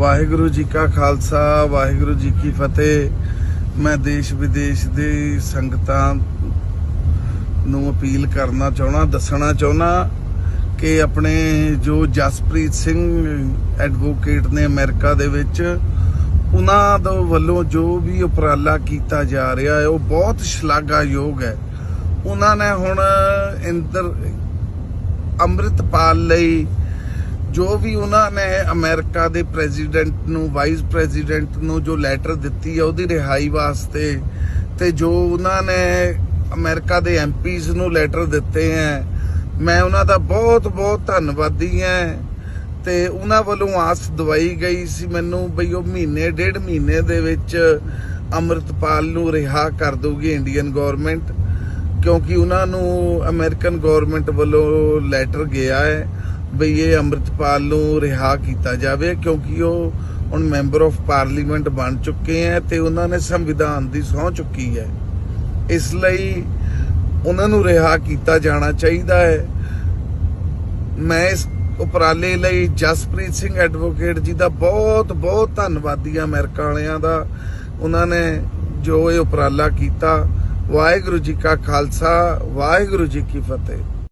ਵਾਹਿਗੁਰੂ ਜੀ ਕਾ ਖਾਲਸਾ, ਵਾਹਿਗੁਰੂ ਜੀ ਕੀ ਫਤਿਹ। ਮੈਂ ਦੇਸ਼ ਵਿਦੇਸ਼ ਦੇ ਸੰਗਤਾਂ ਨੂੰ ਅਪੀਲ ਕਰਨਾ ਚਾਹਣਾ ਦੱਸਣਾ ਚਾਹਣਾ ਕਿ ਆਪਣੇ ਜੋ ਜਸਪ੍ਰੀਤ ਸਿੰਘ ਐਡਵੋਕੇਟ ਨੇ ਅਮਰੀਕਾ ਦੇ ਵਿੱਚ, ਉਹਨਾਂ ਦੇ ਵੱਲੋਂ ਜੋ ਵੀ ਉਪਰਾਲਾ ਕੀਤਾ ਜਾ ਰਿਹਾ ਹੈ, ਉਹ ਬਹੁਤ ਸ਼ਲਾਘਾਯੋਗ ਹੈ। ਉਹਨਾਂ ਨੇ ਹੁਣ ਇੰਦਰ ਅੰਮ੍ਰਿਤਪਾਲ ਲਈ ਜੋ ਵੀ ਉਹਨਾਂ ਨੇ ਅਮਰੀਕਾ ਦੇ ਪ੍ਰੈਜ਼ੀਡੈਂਟ ਨੂੰ, ਵਾਈਸ ਪ੍ਰੈਜ਼ੀਡੈਂਟ ਨੂੰ ਜੋ ਲੈਟਰ ਦਿੱਤੀ ਹੈ ਉਹਦੀ ਰਿਹਾਈ ਵਾਸਤੇ ਤੇ ਜੋ ਉਹਨਾਂ ਨੇ ਅਮਰੀਕਾ ਦੇ ਐਮਪੀਜ਼ ਨੂੰ ਲੈਟਰ ਦਿੱਤੇ ਹੈ ਮੈਂ ਉਹਨਾਂ ਦਾ ਬਹੁਤ ਬਹੁਤ ਧੰਨਵਾਦੀ ਹਾਂ ਤੇ ਉਹਨਾਂ ਵੱਲੋਂ ਆਸ ਦਵਾਈ ਗਈ ਸੀ ਮੈਨੂੰ ਬਈ ਉਹ ਮਹੀਨੇ, ਡੇਢ ਮਹੀਨੇ ਦੇ ਵਿੱਚ ਅੰਮ੍ਰਿਤਪਾਲ ਨੂੰ ਰਿਹਾ ਕਰ ਦਊਗੀ ਇੰਡੀਅਨ ਗਵਰਨਮੈਂਟ ਕਿਉਂਕਿ ਉਹਨਾਂ ਨੂੰ ਅਮਰੀਕਨ ਗਵਰਨਮੈਂਟ ਵੱਲੋਂ ਲੈਟਰ ਗਿਆ ਹੈ। ਬਈ ਇਹ ਅੰਮ੍ਰਿਤਪਾਲ ਨੂੰ ਰਿਹਾ ਕੀਤਾ ਜਾਵੇ ਕਿਉਂਕਿ ਉਹ ਹੁਣ ਮੈਂਬਰ ਆਫ ਪਾਰਲੀਮੈਂਟ ਬਣ ਚੁੱਕੇ ਹੈ ਤੇ ਉਹਨਾਂ ਨੇ ਸੰਵਿਧਾਨ ਦੀ ਸਹੁੰ ਚੁੱਕੀ ਹੈ ਇਸ ਲਈ ਉਹਨਾਂ ਨੂੰ ਰਿਹਾ ਕੀਤਾ ਜਾਣਾ ਚਾਹੀਦਾ ਹੈ ਮੈਂ ਇਸ ਉਪਰਾਲੇ ਲਈ ਜਸਪ੍ਰੀਤ ਸਿੰਘ ਐਡਵੋਕੇਟ ਜੀ ਦਾ ਬਹੁਤ ਬਹੁਤ ਧੰਨਵਾਦੀ ਹਾਂ ਅਮਰੀਕਾ ਵਾਲਿਆਂ ਦਾ। ਉਹਨਾਂ ਨੇ ਜੋ ਇਹ ਉਪਰਾਲਾ ਕੀਤਾ, ਵਾਹਿਗੁਰੂ ਜੀ ਕਾ ਖਾਲਸਾ, ਵਾਹਿਗੁਰੂ ਜੀ ਕੀ ਫਤਿਹ।